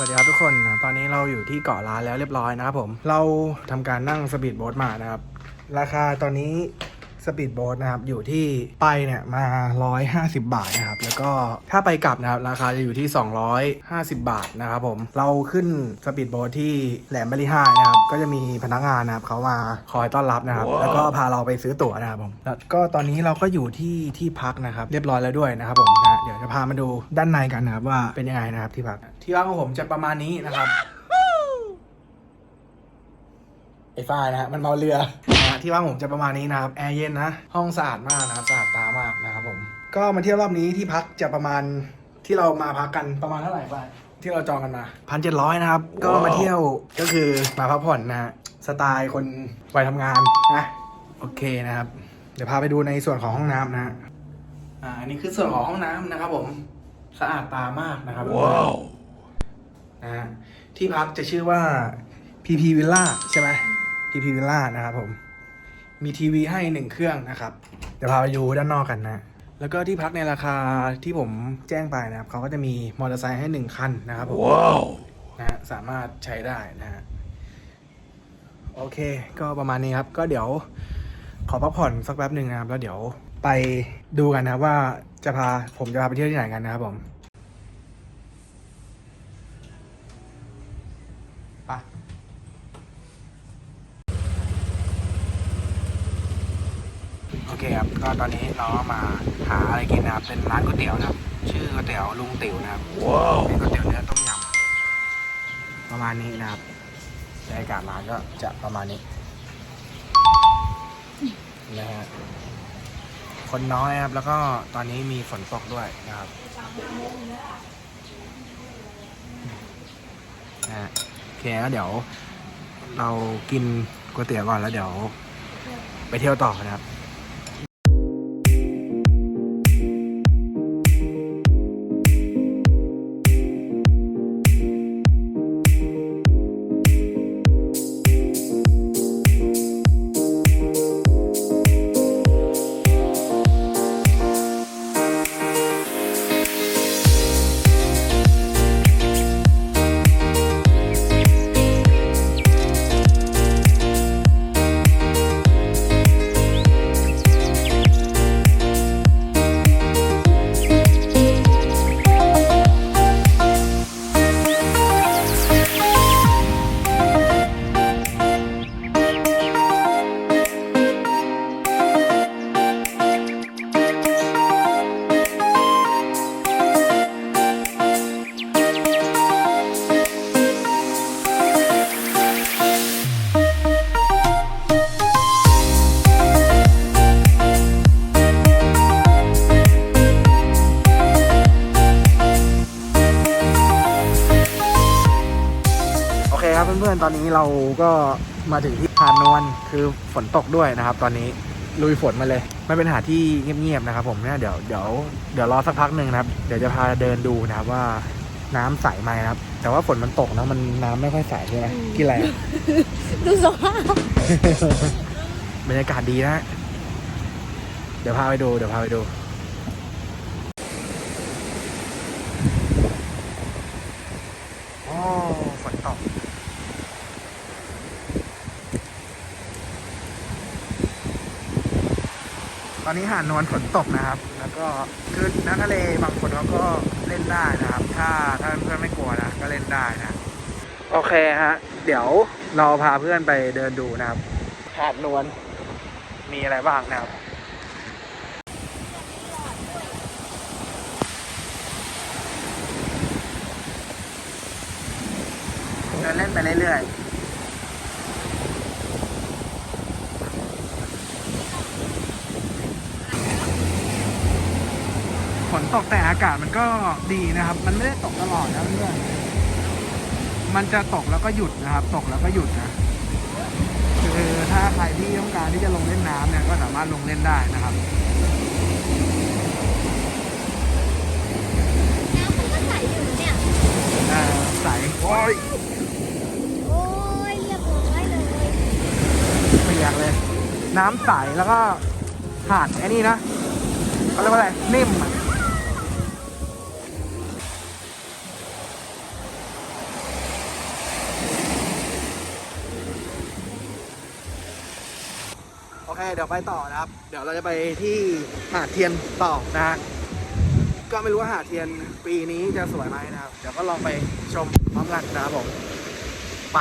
สวัสดีครับทุกคนนะตอนนี้เราอยู่ที่เกาะล้านแล้วเรียบร้อยนะครับผม เราทำการนั่งสปีดโบ๊ทมานะครับ ราคาตอนนี้ สปีดโบ๊ทนะครับ อยู่ที่ไปเนี่ยมา 150 บาทนะครับ แล้วก็ถ้าไปกลับนะครับ ราคาจะอยู่ที่ 250 บาทนะครับผม เราขึ้นสปีดโบ๊ทที่แหลมบริหารนะครับ ก็จะมีพนักงานนะครับเขามาคอยต้อนรับนะครับ แล้วก็พาเราไปซื้อตั๋วนะครับผม แล้วก็ตอนนี้เราก็อยู่ที่ที่พักนะครับ เรียบร้อยแล้วด้วยนะครับผมนะเดี๋ยวจะพามาดูด้านในกันนะครับว่าเป็นยังไงนะครับที่พัก ที่พักของผมจะประมาณนี้นะครับ ไอ้ฝ้ายนะฮะมันเมาเรือนะฮะที่ว่างผมจะประมาณนี้นะครับแอร์เย็นนะ ห้องสะอาดมากนะครับสะอาดตามากนะครับผม ก็มาเที่ยวรอบนี้ที่พักจะประมาณที่เรามาพักกันประมาณเท่าไหร่ฝ้ายที่เราจองกันมาพันเจ็ดร้อยนะครับ ก็มาเที่ยวก็คือมาพักผ่อนนะฮะสไตล์คนวัยทำงานนะโอเคนะครับ เดี๋ยวพาไปดูในส่วนของห้องน้ำนะฮะอ่าอันนี้คือส่วนของห้องน้ำนะครับ ผมสะอาดตามากนะครับว้าวนะฮะที่พักจะชื่อว่า PP Villa ใช่ไหม PP Villa นะครับผม มีทีวีให้หนึ่งเครื่องนะครับ เดี๋ยวพาไปดูด้านนอกกันนะ แล้วก็ที่พักในราคาที่ผมแจ้งไปนะครับ เขาก็จะมีมอเตอร์ไซค์ให้หนึ่งคันนะครับผมว้าวนะฮะสามารถใช้ได้นะฮะโอเค ก็ประมาณนี้ครับ ก็เดี๋ยวขอพักผ่อนสักแป๊บหนึ่งนะครับ แล้วเดี๋ยวไปดูกันนะครับว่าจะพาผมจะพาไปเที่ยวที่ไหนกันนะครับผม ไป โอ เคครับก็ตอนนี้เราก็มาหาอะไรกินนะครับเป็นร้านก๋วยเตี๋ยวนะครับ ชื่อก๋วยเตี๋ยวลุงติ๋วนะครับว้าวเป็นก๋วยเตี๋ยวเนื้อต้มยำประมาณนี้นะครับบรรยากาศร้านก็จะประมาณนี้นะฮะคนน้อยครับ แล้วก็ตอนนี้มีฝนตกด้วยนะครับนะฮะโอเคแล้วเดี๋ยว เรากินก๋วยเตี๋ยวก่อนแล้วเดี๋ยว ไปเที่ยวต่อนะครับ ก็มาถึงที่พานนวลคือฝนตกด้วยนะครับ ตอนนี้ลุยฝนมาเลยไม่เป็นหาดที่เงียบๆนะครับ ผมเนี่ยเดี๋ยวเดี๋ยวเดี๋ยวรอสักพักหนึ่งนะครับ เดี๋ยวจะพาเดินดูนะครับว่าน้ำใสไหมนะครับ แต่ว่าฝนมันตกนะมันน้ำไม่ค่อยใสใช่ไหมกินอะไรอะดูสภาพบรรยากาศดีนะ เดี๋ยวพาไปดู เดี๋ยวพาไปดู โอ้ฝนตก ต อนนี้หาดนวลฝนตกนะครับ แล้วก็คือน้ำทะเลบางคนเขาก็เล่นได้นะครับ ถ้าถ้าเพื่อนไม่กลัวนะก็เล่นได้นะโอเคฮะ เดี๋ยวเราพาเพื่อนไปเดินดูนะครับหาดนวลมีอะไรบ้างนะครับเดินเล่นไปเรื่อยๆ ตกแต่อากาศมันก็ดีนะครับ มันไม่ได้ตกตลอดนะเพื่อนมันจะตกแล้วก็หยุดนะครับ ตกแล้วก็หยุดนะคือถ้าใครที่ต้องการที่จะลงเล่นน้ำเนี่ยก็สามารถลงเล่นได้นะครับน้ำมันก็ใสอยู่เนี่ยเอ่อใสโอ้ยโอ้ยเรียบร้อยเลยเปียกเลย น้ำใสแล้วก็หาดไอ้นี่นะเขาเรียกว่าอะไรนิ่มอะ เดี๋ยวไปต่อนะครับ เดี๋ยวเราจะไปที่หาดเทียนต่อนะฮะก็ไม่รู้ว่าหาดเทียนปีนี้จะสวยไหมนะครับ เดี๋ยวก็ลองไปชมพร้อมกันนะครับผมไป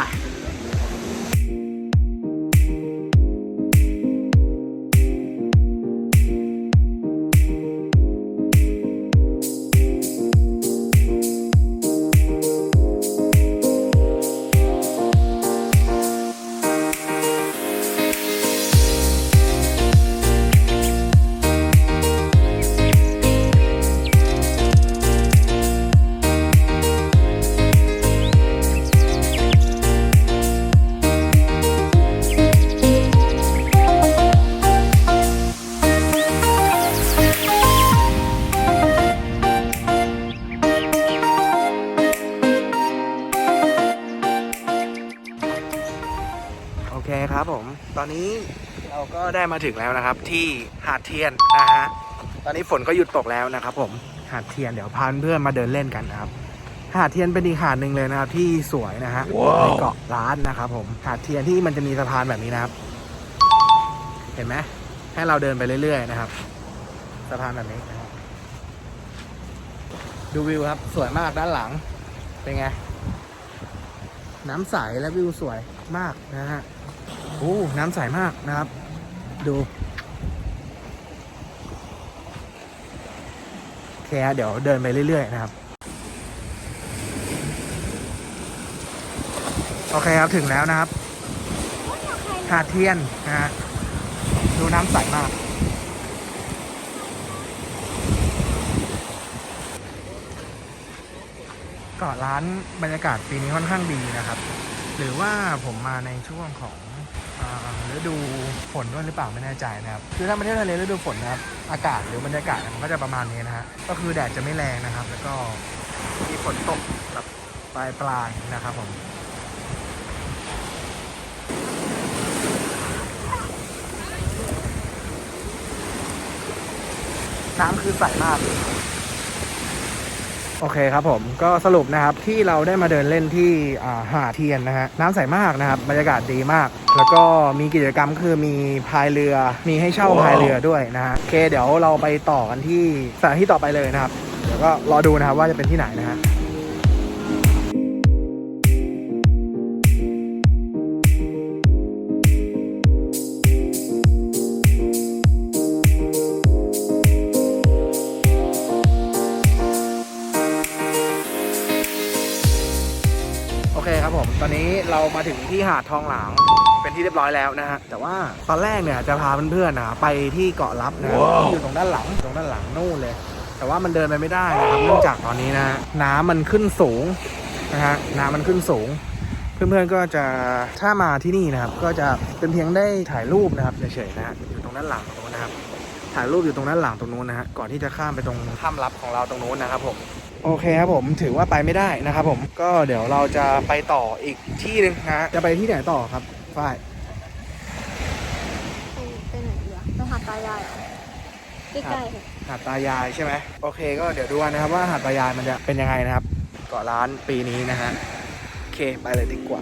ก็ได้มาถึงแล้วนะครับ ที่หาดเทียนนะฮะตอนนี้ฝนก็หยุดตกแล้วนะครับ ผมหาดเทียนเดี๋ยวพาเพื่อนมาเดินเล่นกันนะครับ หาดเทียนเป็นอีกหาดหนึ่งเลยนะครับ ที่สวยนะฮะในเกาะล้านนะครับ ผมหาดเทียนที่มันจะมีสะพานแบบนี้นะครับ เห็นไหมให้เราเดินไปเรื่อย ๆ นะครับสะพานแบบนี้นะครับดูวิวครับ สวยมากด้านหลังเป็นไงน้ำใสและวิวสวยมากนะฮะโอ้น้ำใสมากนะครับ ดูโอเคฮะเดี๋ยวเดินไปเรื่อย ๆ นะครับ โอเคครับ ถึงแล้วนะครับ หาดเทียนนะฮะดูน้ำใสมากเกาะร้านบรรยากาศปีนี้ค่อนข้างดีนะครับ หรือว่าผมมาในช่วงของ ฤดูฝนด้วยหรือเปล่าไม่แน่ใจนะครับคือถ้าประเทศทะเลฤดูฝนนะครับอากาศหรือบรรยากาศมันก็จะประมาณนี้นะฮะก็คือแดดจะไม่แรงนะครับ แล้วก็มีฝนตกแบบปลายปลายๆนะครับผมน้ำคือใสมาก โอเคครับผมก็สรุปนะครับที่เราได้มาเดินเล่นที่อ่าหาดเทียนนะฮะน้ำใสมากนะครับบรรยากาศดีมาก แล้วก็มีกิจกรรมคือมีพายเรือ มีให้เช่าพายเรือด้วยนะฮะโอเคเดี๋ยวเราไปต่อกันที่สถานที่ต่อไปเลยนะครับเดี๋ยวก็รอดูนะครับว่าจะเป็นที่ไหนนะฮะ โอเคครับผม ตอนนี้เรามาถึงที่หาดทองหลางเป็นที่เรียบร้อยแล้วนะฮะ แต่ว่าตอนแรกเนี่ยจะพาเพื่อนๆนะไปที่เกาะลับนะครับที่อยู่ตรงด้านหลัง ตรงด้านหลังนู่นเลย แต่ว่ามันเดินไปไม่ได้นะครับ เนื่องจากตอนนี้นะฮะน้ำมันขึ้นสูงนะฮะ น้ำมันขึ้นสูง เพื่อนๆก็จะถ้ามาที่นี่นะครับ ก็จะเป็นเพียงได้ถ่ายรูปนะครับเฉยๆนะฮะ อยู่ตรงด้านหลังตรงนู้นนะครับ ถ่ายรูปอยู่ตรงด้านหลังตรงนู้นนะฮะ ก่อนที่จะข้ามไปตรงถ้ำลับของเราตรงนู้นนะครับผม โอเคครับผมถือว่าไปไม่ได้นะครับผมก็เดี๋ยวเราจะไปต่ออีกที่หนึงนะฮะจะไปที่ไหนต่อครับฝ้ายไปไปไหนดีวะไปหาดตายายเหรอใกล้ๆค่ะหาดตายายใช่ไหมโอเค ก็เดี๋ยวดูกันนะครับว่าหาดตายายมันจะเป็นยังไงนะครับ เกาะร้านปีนี้นะฮะโอเคไปเลยดีกว่า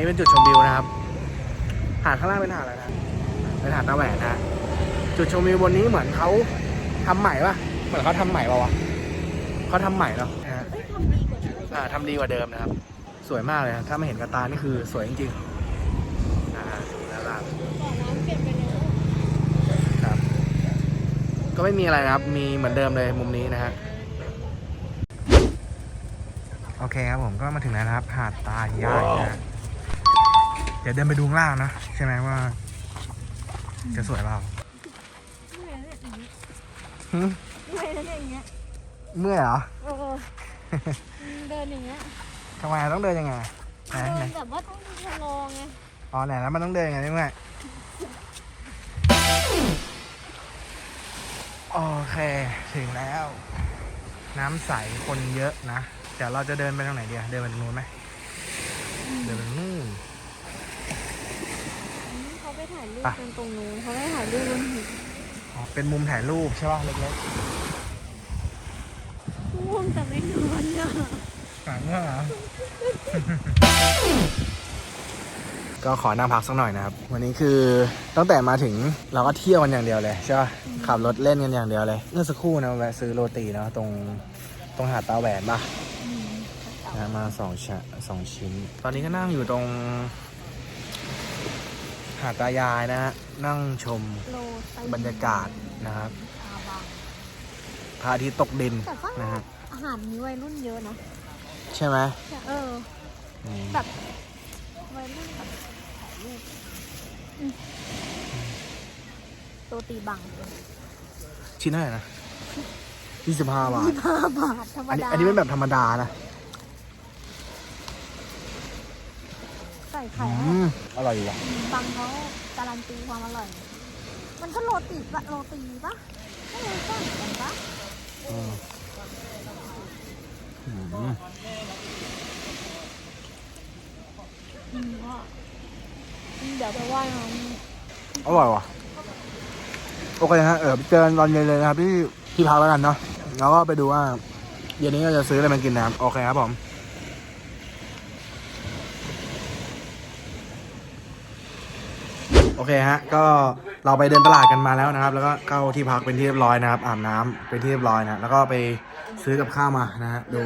นี้เป็นจุดชมวิวนะครับ หาดข้างล่างเป็นหาดอะไรนะ เป็นหาดตาแหวนนะ จุดชมวิวบนนี้เหมือนเขาทำใหม่ปะเหมือนเขาทำใหม่ปะวะเขาทำใหม่เนาะนะฮะเอ้ยทำดีกว่าเดิมอ่าทำดีกว่าเดิมนะครับ สวยมากเลยนะถ้าไม่เห็นกระตานี่คือสวยจริงๆอ่าแล้วล่ะบ่อน้ำเปลี่ยนไปแล้วครับ ก็ไม่มีอะไรนะครับ มีเหมือนเดิมเลยมุมนี้นะฮะโอเคครับผมก็มาถึงแล้วนะครับ หาดตายายนะฮะ เดี๋ยวเดินไปดูข้างล่างนะใช่ไหมว่า จะสวยเปล่าเหนื่อยเนี่ยหึเมื่อยแล้วเนี่ยอย่างเงี้ยเมื่อยเหรอเออเดินอย่างเงี้ยทำไมต้องเดินยังไงไหนเดิไหนนแบบว่าต้องชะลอไงอ๋อไหนแล้วมันต้องเดินยังไงเมื่อยโอเค ถึงแล้ว น้ำใสคนเยอะนะเดี๋ยวเราจะเดินไปทางไหนดีอะเดินไปทางนู้นไหมเดินไปทางนู้น อืมเขาไปถ่ายรูปไปกันตรงนู้นเขาไปถ่ายรูปบนหินอ๋อเป็นมุมถ่ายรูปใช่ป่ะเล็กง่วงแต่ไม่นอนอะๆหาเงื่อเหรอ ก็ขอนั่งพักสักหน่อยนะครับ วันนี้คือตั้งแต่มาถึงเราก็เที่ยวกันอย่างเดียวเลยใช่ป่ะขับรถเล่นกันอย่างเดียวเลยเมื่อสักครู่นะแวะซื้อโรตีเนาะตรงตรงหาดตาแหวนป่ะอืมนะมาสองชะสองชิ้น ตอนนี้ก็นั่งอยู่ตรง หาดตายายนะฮะนั่งชมโลไตบรรยากาศนะครับอาบังพระอาทิตย์ตกดินแต่ว่านะฮะอาหารนี้วัยรุ่นเยอะนะ ใช่ไหมเอออืมแบบวัยรุ่นแบบถ่ายรูปอืมโรตีบังชิ้นเท่าไหร่นะยี่สิบห้าบาทห้าบาทธรรมอันนี้ดาอันนี้เป็นแบบธรรมดานะ ส่ไข่อืมอร่อยอยู่ว่ะบังเขาการันตีความอร่อย มันก็โรตีปะโรตีปะไม่รู้ใช่เหมือนกันปะอืมอืมอืมก็อืมเดี๋ยวไปไหว้น้องอร่อยว่ะ โอเคฮะ เออเจอกันตอนเย็นเลยนะครับที่ที่พักแล้วกันเนาะแล้วก็ไปดูว่า เย็นนี้เราจะซื้ออะไรมากินนะครับ โอเคครับผม โอเคฮะ ก็เราไปเดินตลาดกันมาแล้วนะครับ แล้วก็เข้าที่พักเป็นที่เรียบร้อยนะครับ อาบน้ำเป็นที่เรียบร้อยนะ แล้วก็ไปซื้อกับข้าวมานะฮะ ดู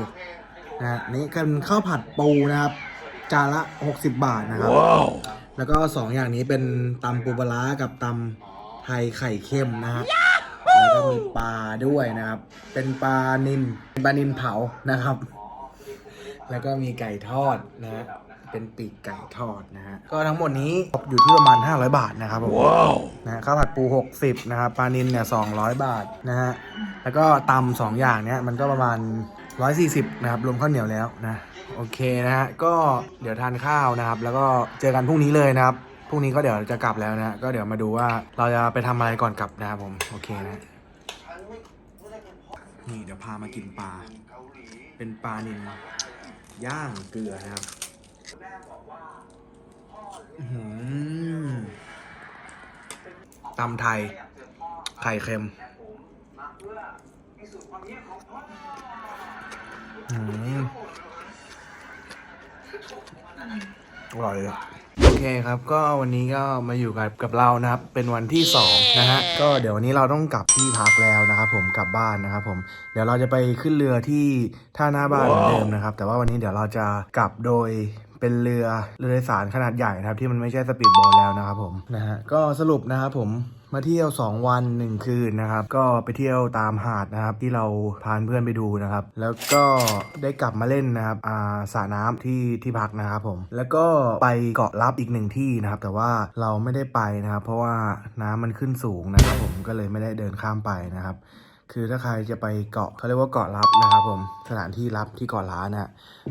นะฮะนี่เป็นข้าวผัดปูนะครับ จานละ 60 บาทนะครับแล้วก็สองอย่างนี้เป็นตำปูปลาร้ากับตำไทยไข่เค็มนะฮะ แล้วก็มีปลาด้วยนะครับ เป็นปลานินเป็นปลานินเผานะครับ แล้วก็มีไก่ทอดนะฮะ เป็นปีกไก่ทอดนะฮะ ก็ทั้งหมดนี้อยู่ที่ประมาณ 500 บาทนะครับผมนะฮะข้าวผัดปู 60 นะครับ ปลานินเนี่ย200 บาทนะฮะ แล้วก็ตำสองอย่างเนี้ยมันก็ประมาณ 140 นะครับ รวมข้าวเหนียวแล้วนะ โอเคนะฮะ ก็เดี๋ยวทานข้าวนะครับ แล้วก็เจอกันพรุ่งนี้เลยนะครับ พรุ่งนี้ก็เดี๋ยวจะกลับแล้วนะ ก็เดี๋ยวมาดูว่าเราจะไปทำอะไรก่อนกลับนะครับผม โอเคนะ นี่เดี๋ยวพามากินปลา เป็นปลานิลย่างเกลือนะครับอื้อหือ ตำไทย ไข่เค็มอืมอร่อยเลยโอเคครับก็วันนี้ก็มาอยู่กับกับเรานะครับ เป็นวันที่สองนะฮะก็เดี๋ยววันนี้เราต้องกลับที่พักแล้วนะครับผมกลับบ้านนะครับผมเดี๋ยวเราจะไปขึ้นเรือที่ท่าหน้าบ้านเหมือนเดิมนะครับ แต่ว่าวันนี้เดี๋ยวเราจะกลับโดย เป็นเรือเรือโดยสารขนาดใหญ่นะครับที่มันไม่ใช่สปีดโบ๊ทแล้วนะครับผมนะฮะก็สรุปนะครับผมมาเที่ยว 2 วัน 1 คืนนะครับ ก็ไปเที่ยวตามหาดนะครับที่เราพาเพื่อนไปดูนะครับ แล้วก็ได้กลับมาเล่นนะครับอ่าสระน้ำที่ที่พักนะครับผม แล้วก็ไปเกาะลับอีกหนึ่งที่นะครับ แต่ว่าเราไม่ได้ไปนะครับ เพราะว่าน้ำมันขึ้นสูงนะครับ ผมก็เลยไม่ได้เดินข้ามไปนะครับ คือถ้าใครจะไปเกาะเขาเรียกว่าเกาะลับนะครับผมสถานที่ลับที่เกาะล้านนี่ย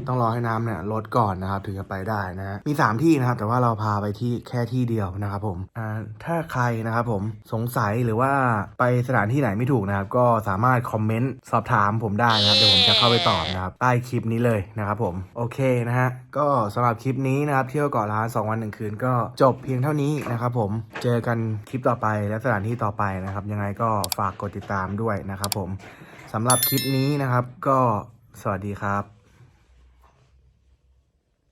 ต้องรอให้น้ำเนี่ยลดก่อนนะครับถึงจะไปได้นะฮะมี 3 ที่นะครับแต่ว่าเราพาไปที่แค่ที่เดียวนะครับผมอ่าถ้าใครนะครับผมสงสัยหรือว่าไปสถานที่ไหนไม่ถูกนะครับก็สามารถคอมเมนต์สอบถามผมได้นะครับเดี๋ยวผมจะเข้าไปตอบนะครับใต้คลิปนี้เลยนะครับผมโอเคนะฮะก็สำหรับคลิปนี้นะครับเที่ยวเกาะล้าน2วันหนึ่งคืนก็จบเพียงเท่านี้นะครับผมเจอกันคลิปต่อไปและสถานที่ต่อไปนะครับยังไงก็ฝากกดติดตามด้วยนะนะครับผมสำหรับคลิปนี้นะครับ ก็สวัสดีครับ